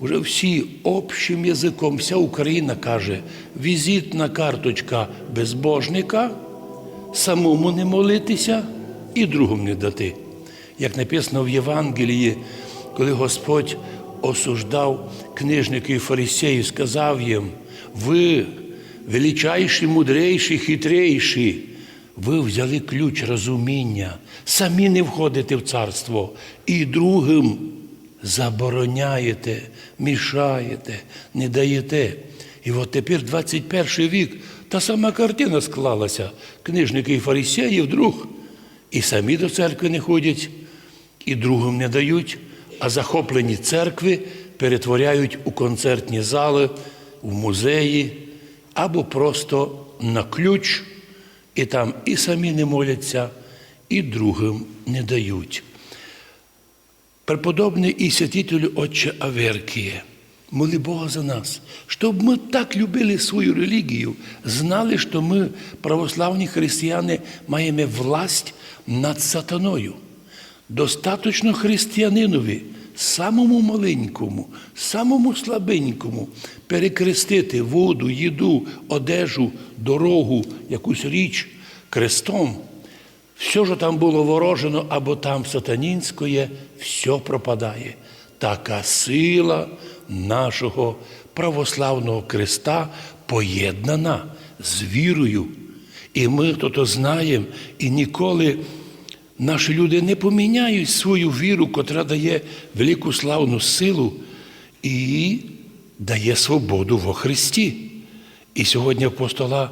вже всі общим язиком, вся Україна каже, візитна карточка безбожника, самому не молитися і другому не дати. Як написано в Євангелії, коли Господь осуждав книжників і фарисеїв, сказав їм, ви величайші, мудрейші, хитрейші, ви взяли ключ розуміння, самі не входите в царство і другим забороняєте, мішаєте, не даєте. І от тепер 21 вік, та сама картина склалася. Книжники і фарисеї вдруг і самі до церкви не ходять, і другим не дають, а захоплені церкви перетворяють у концертні зали, в музеї або просто на ключ, і там і самі не моляться, і другим не дають. Преподобний і святителю Отче Аверкіє, моли Бога за нас, щоб ми так любили свою релігію, знали, що ми, православні християни, маємо власть над сатаною. Достаточно християнинові, самому маленькому, самому слабенькому, перекрестити воду, їду, одежу, дорогу, якусь річ крестом. Все, що там було ворожено або там сатанінське, все пропадає. Така сила нашого православного креста поєднана з вірою. І ми то знаємо, і ніколи наші люди не поміняють свою віру, котра дає велику славну силу і дає свободу во Христі. І сьогодні апостола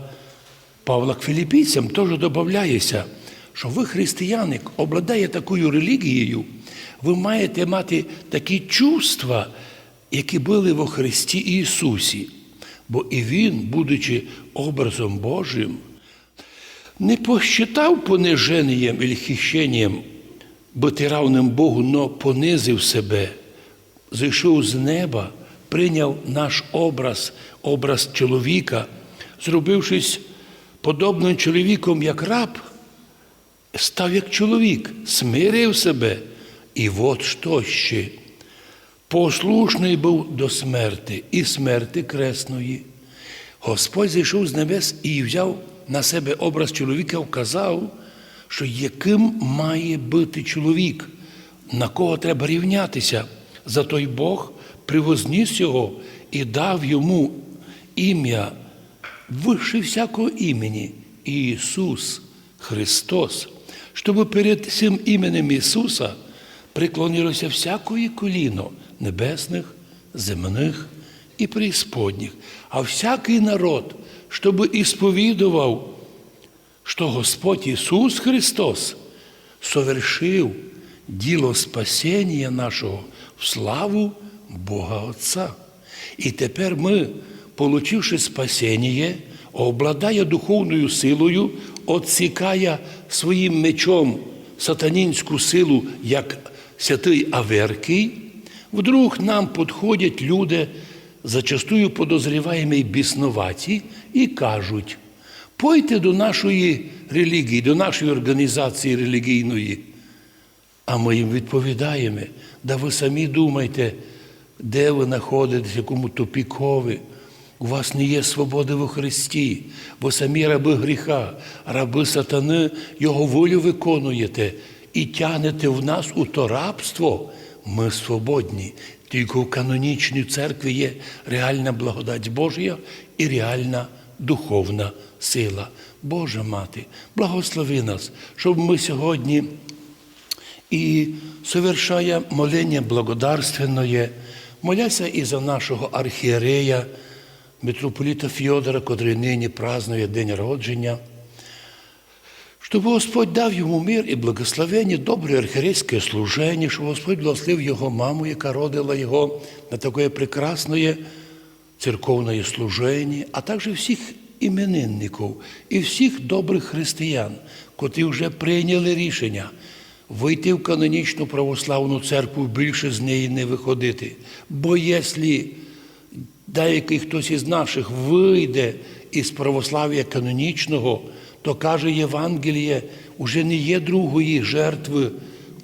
Павла к філіпійцям теж додається, що ви, християни, обладає такою релігією, ви маєте мати такі чувства, які були во Христі Ісусі. Бо і Він, будучи образом Божим, не посчитав пониженням і хищенням бути равним Богу, но понизив себе, зійшов з неба, прийняв наш образ, образ чоловіка, зробившись подобним чоловіком, як раб, став як чоловік, смирив себе. І от що ще. Послушний був до смерти і смерти кресної. Господь зійшов з небес і взяв на себе образ чоловіка, вказав, що яким має бути чоловік, на кого треба рівнятися. За той Бог привозніс його і дав йому ім'я вище всякого імені Ісус Христос, щоб перед цим іменем Ісуса приклонилося всякої коліно небесних, земних і преісподніх, а всякий народ, щоб ісповідував, що Господь Ісус Христос совершив діло спасіння нашого в славу Бога Отця. І тепер ми, получивши спасіння, обладає духовною силою, отсікає своїм мечом сатанінську силу, як святий Аверкий, вдруг нам підходять люди, зачастую подозріваємо біснуваті, і кажуть, пойте до нашої релігії, до нашої організації релігійної. А ми їм відповідаємо, да ви самі думайте, де ви знаходитесь, якому тупікові. У вас не є свободи во Христі, бо самі раби гріха, раби сатани, Його волю виконуєте і тягнете в нас у то рабство. Ми свободні. Тільки в канонічній церкві є реальна благодать Божія і реальна духовна сила. Божа Мати, благослови нас, щоб ми сьогодні і совершая молення благодарственное, моляся і за нашого архієрея, митрополіта Фьодора, котрий нині празднує день народження, щоб Господь дав йому мир і благословення, добре архієрейське служення, щоб Господь благословив його маму, яка родила його на таке прекрасне церковне служення, а також всіх іменинників і всіх добрих християн, котрі вже прийняли рішення вийти в канонічну православну церкву, більше з неї не виходити. Бо якщо деякий хтось із наших вийде із православ'я канонічного, то каже Євангеліє, уже не є другої жертви,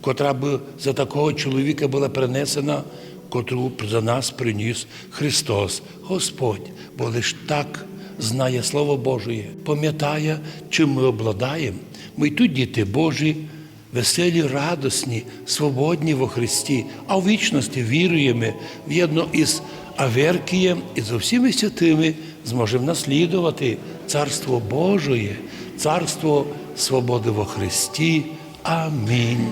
котра б за такого чоловіка була принесена котру за нас приніс Христос, Господь, бо лиш так знає Слово Божє, пам'ятає, чим ми обладаємо. Ми й тут діти Божі, веселі, радосні, свободні во Христі, а в вічності віруємо в'єдно із Аверкієм і з усіми святими зможемо наслідувати Царство Божоє, Царство свободи во Христі. Амінь.